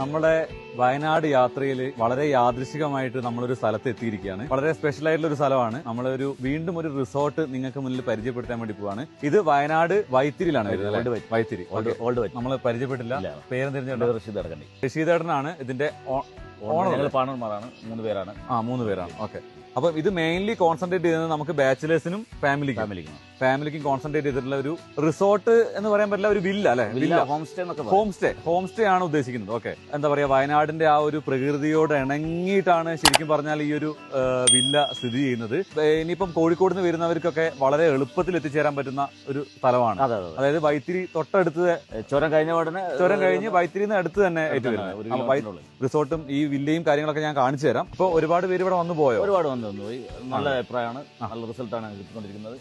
നമ്മുടെ വയനാട് യാത്രയിൽ വളരെ യാദൃശികമായിട്ട് നമ്മളൊരു സ്ഥലത്ത് എത്തിയിരിക്കുകയാണ് വളരെ സ്പെഷ്യൽ ആയിട്ടുള്ള ഒരു സ്ഥലമാണ്. നമ്മളൊരു വീണ്ടും ഒരു റിസോർട്ട് നിങ്ങൾക്ക് മുന്നിൽ പരിചയപ്പെടുത്താൻ വേണ്ടി പോവാണ്. ഇത് വയനാട് വൈത്തിരിയിലാണ് വരുന്നത് വൈത്തിരി. ഓൾഡ് നമ്മൾ പരിചയപ്പെട്ടില്ല. പേര് തിരിഞ്ഞിട്ടുണ്ട് റഷീദ് ഇതിന്റെ ഓണർ. മൂന്ന് പേരാണ്. ആ മൂന്ന് പേരാണ്. ഓക്കെ. അപ്പൊ ഇത് മെയിൻലി കോൺസെൻട്രേറ്റ് ചെയ്യുന്നത് നമുക്ക് ബാച്ചിലേഴ്സിനും ഫാമിലിക്കും ഫാമിലിക്ക് ഫാമിലിക്കും കോൺസെൻട്രേറ്റ് ചെയ്തിട്ടുള്ള ഒരു റിസോർട്ട് എന്ന് പറയാൻ പറ്റില്ല ഒരു വില്ല അല്ലെ? വില്ല ഹോം സ്റ്റേ എന്നൊക്കെ. ഹോം സ്റ്റേ ഹോം സ്റ്റേ ആണ് ഉദ്ദേശിക്കുന്നത്. ഓക്കെ എന്താ പറയാ വയനാടിന്റെ ആ ഒരു പ്രകൃതിയോട് ഇണങ്ങിയിട്ടാണ് ശരിക്കും പറഞ്ഞാൽ ഈ ഒരു വില്ല സ്ഥിതി ചെയ്യുന്നത്. ഇനിയിപ്പം കോഴിക്കോട് നിന്ന് വരുന്നവർക്കൊക്കെ വളരെ എളുപ്പത്തിൽ എത്തിച്ചേരാൻ പറ്റുന്ന ഒരു സ്ഥലമാണ്. അതെ അതെ അതെ. അതായത് വൈത്തിരി തൊട്ടടുത്ത് ചുരം കഴിഞ്ഞ ഉടനെ ചുരം കഴിഞ്ഞ് വൈത്തിരിന്ന് അടുത്ത് തന്നെ. റിസോർട്ടും ഈ വില്ലയും കാര്യങ്ങളൊക്കെ ഞാൻ കാണിച്ചു തരാം. അപ്പൊ ഒരുപാട് പേര് ഇവിടെ വന്നു പോയോ? ഒരുപാട് വന്നു. തന്നുപോയി നല്ല അഭിപ്രായമാണ്. നല്ല റിസൾട്ടാണ് കിട്ടിക്കൊണ്ടിരിക്കുന്നത്.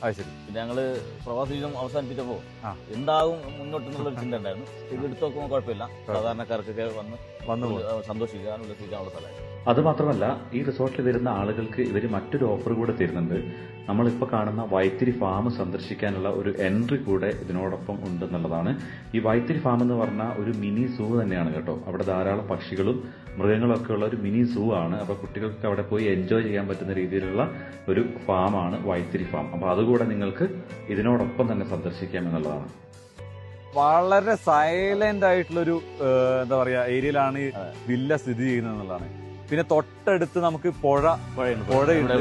പിന്നെ ഞങ്ങൾ പ്രവാസ ജീവിതം അവസാനിപ്പിച്ചപ്പോ ആ. എന്താകും മുന്നോട്ട് എന്നുള്ള ചിന്ത ഉണ്ടായിരുന്നു. ഇത് എടുത്തു നോക്കുമ്പോൾ കുഴപ്പമില്ല. സാധാരണക്കാർക്കൊക്കെ വന്ന് വന്നു സന്തോഷിക്കാൻ ഉല്ലസിക്കാനുള്ള സ്ഥലമാണ് അതുമാത്രമല്ല ഈ റിസോർട്ടിൽ വരുന്ന ആളുകൾക്ക് ഇവർ മറ്റൊരു ഓഫർ കൂടെ തരുന്നുണ്ട്. നമ്മളിപ്പോൾ കാണുന്ന വൈത്തിരി ഫാം സന്ദർശിക്കാനുള്ള ഒരു എൻട്രി കൂടെ ഇതിനോടൊപ്പം ഉണ്ടെന്നുള്ളതാണ്. ഈ വൈത്തിരി ഫാം എന്ന് പറഞ്ഞാൽ ഒരു മിനി സൂ തന്നെയാണ് കേട്ടോ. അവിടെ ധാരാളം പക്ഷികളും മൃഗങ്ങളൊക്കെ ഉള്ള ഒരു മിനി സൂ ആണ്. അപ്പോൾ കുട്ടികൾക്ക് അവിടെ പോയി എൻജോയ് ചെയ്യാൻ പറ്റുന്ന രീതിയിലുള്ള ഒരു ഫാമാണ് വൈത്തിരി ഫാം അപ്പോൾ അതുകൂടെ നിങ്ങൾക്ക് ഇതിനോടൊപ്പം തന്നെ സന്ദർശിക്കാം എന്നുള്ളതാണ്. വളരെ സൈലന്റ് ആയിട്ടുള്ളൊരു എന്താ പറയാ ഏരിയയിലാണ് ഈ വില്ല സ്ഥിതി ചെയ്യുന്നത് എന്നുള്ളതാണ്. പിന്നെ തൊട്ടടുത്ത് നമുക്ക് പുഴ പുഴയുണ്ട്. പുഴയുണ്ട്.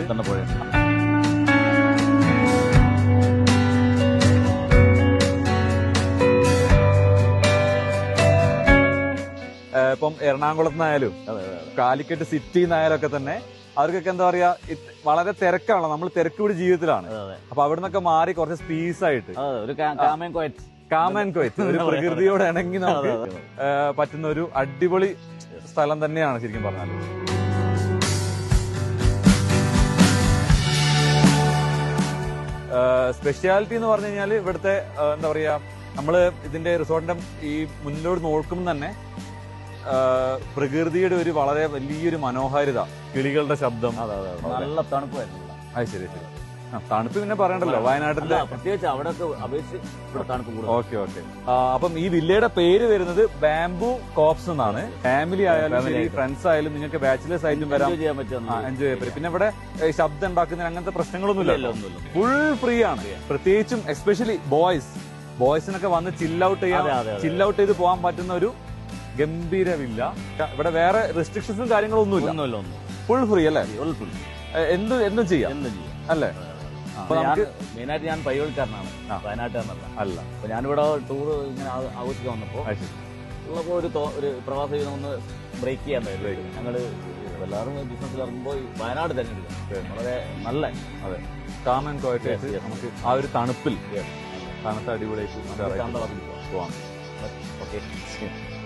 ഏ, ഇപ്പം എറണാകുളത്ത് നിന്നായാലും. കാലിക്കറ്റ് സിറ്റി നിന്നായാലും ഒക്കെ തന്നെ അവർക്കൊക്കെ എന്താ പറയാ വളരെ തിരക്കാണല്ലോ. നമ്മൾ തിരക്ക് പിടി ജീവിതത്തിലാണ്. അപ്പൊ അവിടെ നിന്നൊക്കെ മാറി കുറച്ച് സ്പീസ് ആയിട്ട്. കാമൻ കോയറ്റ് ഒരു പ്രകൃതിയോട് ഇണങ്ങി നമുക്ക് പറ്റുന്ന ഒരു അടിപൊളി സ്ഥലം തന്നെയാണ് ശരിക്കും പറഞ്ഞാൽ സ്പെഷ്യാലിറ്റി എന്ന് പറഞ്ഞു കഴിഞ്ഞാൽ ഇവിടുത്തെ എന്താ പറയാ നമ്മൾ ഇതിന്റെ റിസോർട്ടിന്റെ ഈ മുന്നിലോട്ട് നോക്കുമ്പോൾ തന്നെ പ്രകൃതിയുടെ ഒരു വളരെ വലിയൊരു മനോഹാരിത കിളികളുടെ ശബ്ദം അതെ അതെ അതെ. നല്ല തണുപ്പായിരുന്നു. അത് ശരി ശരി തണുപ്പ് പിന്നെ പറയണ്ടല്ലോ വയനാട്ടിലെ. പ്രത്യേകിച്ച് അവിടെ അപേക്ഷിച്ച് തണുപ്പ് കൂടുതൽ ഓക്കെ ഓക്കെ. അപ്പം ഈ വില്ലയുടെ പേര് വരുന്നത് ബാംബു കോപ്സ് എന്നാണ്. ഫാമിലി ആയാലും ശരി ഫ്രണ്ട്സ് ആയാലും നിങ്ങൾക്ക് ബാച്ചിലേഴ്സ് ആയിട്ടും വരാം. എൻജോയ് ചെയ്യാൻ പറ്റും എൻജോയ് ചെയ്യാൻ പറ്റും. പിന്നെ ഇവിടെ ശബ്ദം ഉണ്ടാക്കുന്ന അങ്ങനത്തെ പ്രശ്നങ്ങളൊന്നും ഇല്ല, ഇല്ല ഫുൾ ഫ്രീ ആണ്. പ്രത്യേകിച്ചും എസ്പെഷ്യലി ബോയ്സ് ബോയ്സിനൊക്കെ വന്ന് ചിൽ ഔട്ട് ചെയ്യാൻ ഔട്ട് ചെയ്ത് പോകാൻ പറ്റുന്ന ഒരു ഗംഭീര വില്ല ഇവിടെ വേറെ റെസ്ട്രിക്ഷൻസും കാര്യങ്ങളൊന്നും ഇല്ല ഒന്നുമില്ല ഫുൾ ഫ്രീ അല്ലേ? ഫുൾ ഫ്രീ എന്തും ചെയ്യാം. എന്തും ചെയ്യാം. അല്ലേ? അപ്പൊ നമുക്ക് മെയിനായിട്ട് ഞാൻ പയ്യോളിക്കാരനാണ്. വയനാട്ടുകാരനല്ല. അല്ല. അപ്പൊ ഞാനിവിടെ ടൂർ ഇങ്ങനെ ആഘോഷിക്കാൻ വന്നപ്പോ ഉള്ളപ്പോ ഒരു ഒരു പ്രവാസ ജീവിതം ഒന്ന് ബ്രേക്ക് ചെയ്യാൻ ഞങ്ങൾ എല്ലാവരും ബിസിനസ്സിൽ ഇറങ്ങുമ്പോൾ വയനാട് തിരഞ്ഞെടുക്കും വളരെ നല്ല അതെ. Yes, yes. നമുക്ക് ആ ഒരു തണുപ്പിൽ. തണുത്ത അടിപൊളിയായിട്ട്. പോവാം. ഓക്കെ